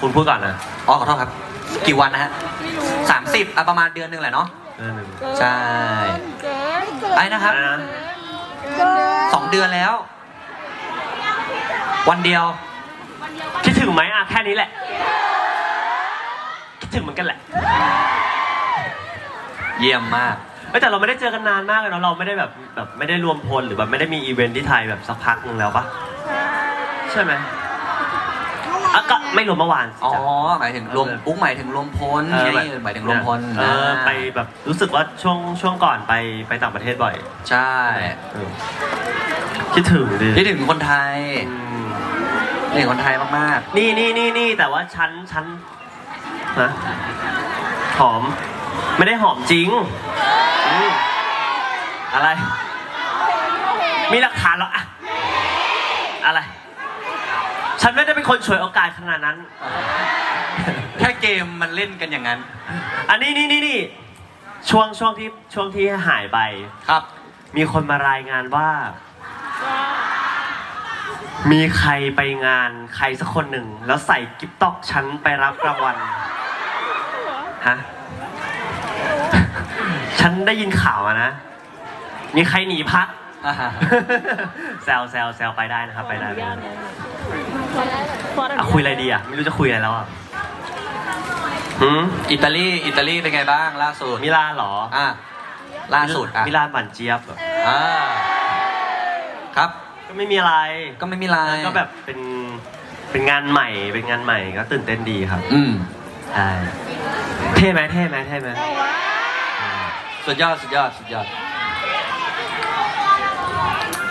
คุณพูดก่อนนะอ๋อขอโทษครับ กี่วันนะฮะสามสิบอะประมาณเดือนหนึ่งแหละเนาะเรื่องหนึ่ง ใช่ไอ้นะครับ อะไรนะสองเดือนแล้ว วันเดียว คิดถึงไหมอะแค่นี้แหละ คิดถึงเหมือนกันแหละเยี่ยมมาก เอ้ยแต่เราไม่ได้เจอกันนานมากเลยเนาะเราไม่ได้แบบแบบไม่ได้รวมพลหรือแบบไม่ได้มีอีเวนท์ที่ไทยแบบสักพักหนึงแล้วปะใช่ไหมอะก็ ไม่รวมเมื่อวานสิอ๋อ จ๊ะ หมายถึงรวมปุ๊กหมายถึงรวมพลเออไงหมายถึงรวมพลเออนะไปแบบรู้สึกว่าช่วงช่วงก่อนไปไปต่างประเทศบ่อยใช่เออคิดถึงดิคิดถึงคนไทยอืมคิดถึงคนไทยมากนี่นี่นี่นี่แต่ว่าฉันฉันนะหอม ไม่ได้หอมจริงอืมอะไร มีหลักฐานเหรออะอะไร ฉันไม่ได้เป็นคนฉวยโอกาสขนาดนั้นๆแค่เกมมันเล่นกันอย่างนั้น อันนี้นี่นี่นี่ช่วงช่วงที่ช่วงที่หายไป ครับ มีคนมารายงานว่า มีใครไปงานใครสักคนหนึ่ง แล้วใส่กิฟต็อกฉันไปรับรางวัลฮะ ฉันได้ยินข่าวมานะ มีใครหนีพักอ่าฮะแซวแซวแซวไปได้นะครับไปได้ ไปได้อะคุยอะไรดีอะ ไม่รู้จะคุยอะไรแล้วอะหืมอิตาลีอิตาลีเป็นไงบ้างล่าสุดมิลานเหรออะล่าสุดอะมิลานหวานเจี๊ยบเหรออ่าครับ ก็ไม่มีอะไรก็ไม่มีไรก็แบบเป็นเป็นงานใหม่เป็นงานใหม่ก็ตื่นเต้นดีครับ อืมใช่เท่ไหมเท่ไหมเท่ไหมสุดยอดสุดยอดสุดยอด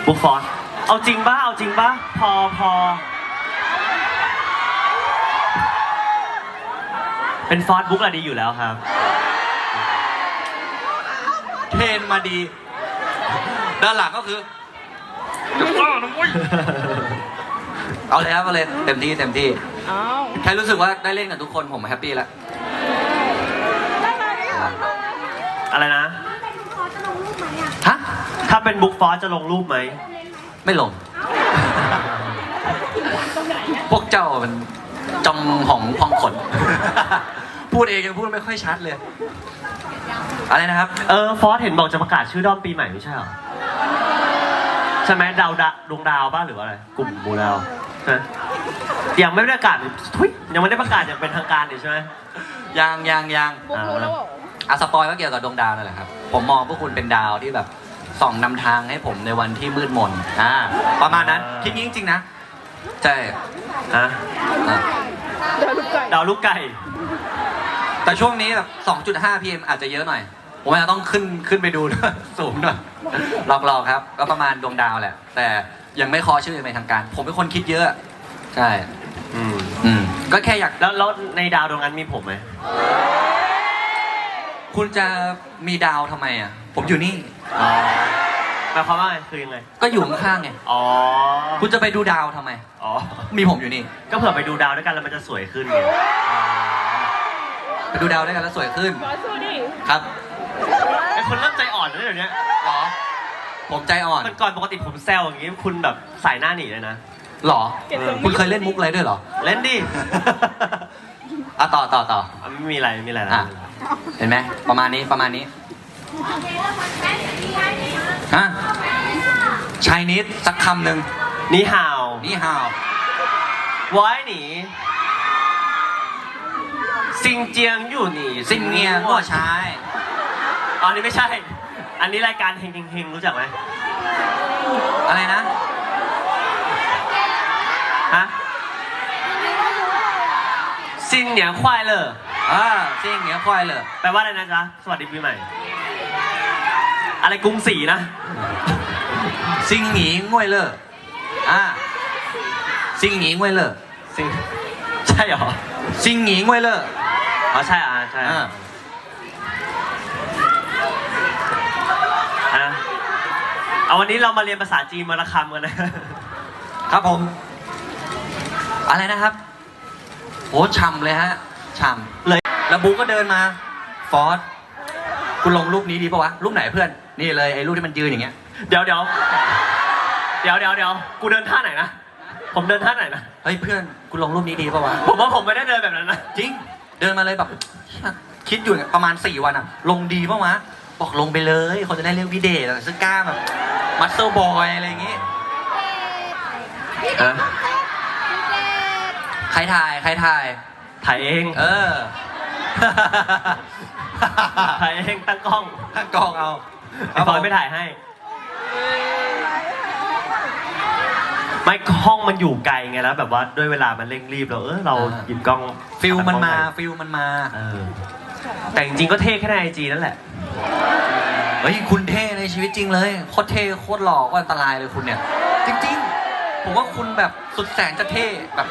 บุ๊กฟอร์เอาจริงป่ะเอาจริงป่ะพอพอ เป็นฟอร์บุ๊กอะดีอยู่แล้วครับ เทรนมาดี ด้านหลังก็คือเอาเลยครับเอาเลยเต็มที่เต็มที่แค่รู้สึกว่าได้เล่นกับทุกคนผมแฮปปี้แล้ว อะไรนะ ฮะ ถ้าเป็นบุ๊กฟอร์จะลงรูปไหม ไม่ลง พวกเจ้ามัน จองหองพองขน พูดเองยังพูดไม่ค่อยชัดเลย อะไรนะครับ เออฟอร์เห็นบอกจะประกาศชื่อด้อมปีใหม่ไม่ใช่เหรอใช่ไหมดาวดะดวงดาวป่ะหรือว่าอะไร กลุ่มหมูดาวใช่ไหมยังไม่ได้ประกาศทุยยังไม่ได้ประกาศอย่างเป็นทางการอยู่ใช่ไหมยังยังยังอ่าอะสปอยก็เกี่ยวกับดวงดาวนั่นแหละครับ ผมมองพวกคุณเป็นดาวที่แบบส่องนำทางให้ผมในวันที่มืดมนอ่าประมาณนั้นคิดงี้จริงๆนะ ใช่ฮะอะดาวลูกไก่ แต่ช่วงนี้แบบ2.5 pm อาจจะเยอะหน่อย ผมอาจจะต้องขึ้นขึ้นไปดูด้วยสูงหน่อยหลอกๆครับ ก็ประมาณดวงดาวแหละ แต่ยังไม่เคอชื่ออย่างเป็นทางการ ผมเป็นคนคิดเยอะ ใช่ อืมอืมก็แค่อยากแล้วแล้วในดาวดวงนั้นมีผมไหม คุณจะมีดาวทำไมอะ ผมอยู่นี่อ๋อ หมายความว่าไงคือยังไง ก็อยู่ข้างๆไง อ๋อ คุณจะไปดูดาวทำไม อ๋อ มีผมอยู่นี่ ก็เผื่อไปดูดาวด้วยกันแล้วมันจะสวยขึ้นไงไปดูดาวด้วยกันแล้วสวยขึ้นครับไอคนเริ่มใจอ่อนแล้วเดี๋ยวนี้หรอ ผมใจอ่อน มันก่อนปกติผมแซวอย่างงี้คุณแบบสายหน้าหนีเลยนะ หรอเออคุณเคยเล่นมุกอะไรด้วยเหรอ เล่นดิอะต่อต่อต่ออะไม่มีอะไรไม่มีอะไรอะนะเห็นไหม ประมาณนี้ ประมาณนี้ ฮะชายนิดสักคำหนึ่งนี่ห่าวนี่ฮาวไว้หนีซิงเจียงอยู่หนีซิงเงียก็ใช้อ๋ออันนี้ไม่ใช่ อันนี้รายการเฮงเฮงเฮงรู้จักไหมอะไรนะฮะซิงเหนียงควายเลยอ่าซิงเงียควายเลยแปลว่าอะไรนะจ๊ะ สวัสดีปีใหม่ อะไรกรุงศรีนะ ซิงหนีง่วยเลยอ่าซิงหนีง่วยเลยซิงใช่เหรอซิงหนีง่วยเลยอ๋อใช่อะใช่อ่าอะเอาวันนี้เรามาเรียนภาษาจีนมาละคำกันนะครับผม อะไรนะครับโหช่ำเลยฮะช่ำเลยแล้วบูก็เดินมา ฟอสคุณลงรูปนี้ดีปะวะรูปไหนเพื่อน นี่เลยไอ้รูปที่มันยืนอย่างเงี้ย เดี๋ยวเดี๋ยวเดี๋ยวเดี๋ยวเดี๋ยวกูเดินท่าไหนนะ ผมเดินท่าไหนนะ เฮ้ยเพื่อนกูลงรูปนี้ดีป่าวะ ผมว่าผมไม่ได้เดินแบบนั้นนะ จริง เดินมาเลยแบบคิดอยู่เนี่ยประมาณ 4 วันอะลงดีป่าวะ บอกลงไปเลยคนจะได้เรียกพี่เดชซึ่งกล้าแบบมัสเซอร์บอยอะไรอย่างงี้ฮะใครถ่ายใครถ่าย ถ่ายเอง เออ ถ่ายเองตั้งกล้อง ตั้งกล้องเอา ไอ้ฟอยไม่ถ่ายให้ ไม่ห้องมันอยู่ไกลไงแล้ว แบบว่าด้วยเวลามันเร่งรีบเราเออเราหยิบกล้องฟิลมันมาตั้งกล้องฟิลมันมา เออ แต่จริงๆก็เท่แค่ในไอจีนั่นแหละเฮ้ยคุณเท่ในชีวิตจริงเลยโคตรเท่โคตรหล่อก็อันตรายเลยคุณเนี่ย จริงๆ ผมว่าคุณแบบสุดแสนจะเท่แบบ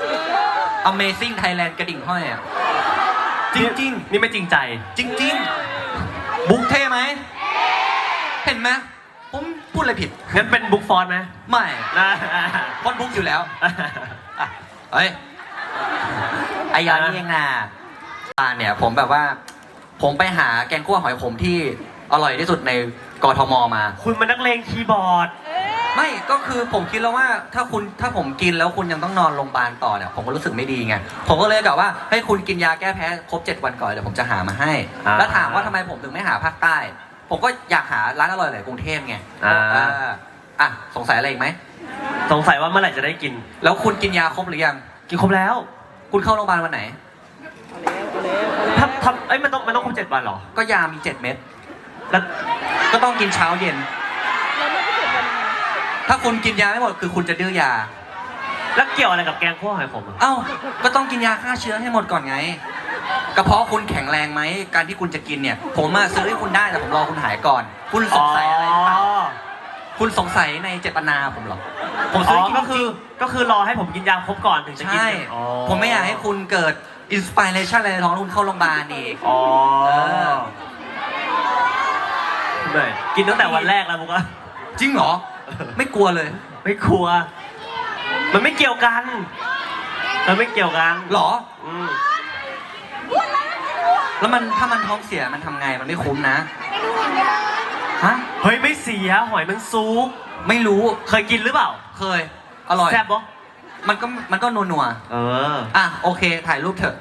Amazing Thailand กระดิ่งห้อยอะจริงนี่ไม่จริงใจๆจริง ๆ บุ๊กเท่ไหมเห็น ไหมผมพูดอะไรผิด งั้นเป็นบุ๊กฟอนต์ไหมไม่นะพอดบุ๊กอยู่แล้วอะเฮ้ยไอยอนนี่เองนะอ่าเนี่ยผมแบบว่า ผมไปหาแกงคั่วหอยขมที่อร่อยที่สุดในกทมมา คุณมันนักเลงคีย์บอร์ด ไม่ก็คือผมคิดแล้วว่าถ้าคุณถ้าผมกินแล้วคุณยังต้องนอนโรงพยาบาลต่อเนี่ยผมก็รู้สึกไม่ดีไงผมก็เลยกะว่าให้คุณกินยาแก้แพ้ครบ 7 วันก่อนเดี๋ยวผมจะหามาให้ อ่า แล้วถามว่าทำไมผมถึงไม่หาภาคใต้ ผมก็อยากหาร้านอร่อยในกรุงเทพไงอ่าอ่าอะสงสัยอะไรอีกไหม สงสัยว่าเมื่อไหร่จะได้กิน แล้วคุณกินยาครบหรือยัง กินครบแล้วคุณเข้าโรงพยาบาลวันไหน ถ้าทำเอ้ยมันต้องมันต้องครบเจ็ดวันเหรอ ก็ยามี7เม็ด แล้วก็ต้องกินเช้าเย็น ถ้าคุณกินยาไม่หมดคือคุณจะดื้อยา แล้วเกี่ยวอะไรกับแกงคั่วหอยขมอะเอ้า ก็ต้องกินยาฆ่าเชื้อให้หมดก่อนไง กระเพาะคุณแข็งแรงไหมการที่คุณจะกินเนี่ย ผมมาซื้อให้คุณได้แต่ผมรอคุณหายก่อน คุณสงสัยอะไรหรือเปล่าคุณสงสัยในเจตนาผมเหรอผมอ๋ซื้ออให้กินก็คือก็คือรอให้ผมกินยาครบก่อนถึงจะกินใช่อ๋อผมไม่อยากให้คุณเกิดอินสปิเรชันอะไรในท้องแล้วคุณเข้าโรงพยาบาลอีกอ๋อเออเหนื่อยกินตั้งแต่วันแรกแล้วผมว่าจริงเหรอ ไม่กลัวเลย ไม่กลัว มันไม่เกี่ยวกัน มันไม่เกี่ยวกันเหรอ อืม แล้วมันถ้ามันท้องเสียมันทำไงมันไม่คุ้มนะฮะเฮ้ยไม่เสียหอยมันซุก ไม่รู้เคยกินหรือเปล่าเคย อร่อย แซ่บปะมันก็มันก็นัวนัวเออ ๆอะโอเค ถ่ายรูปเถอะ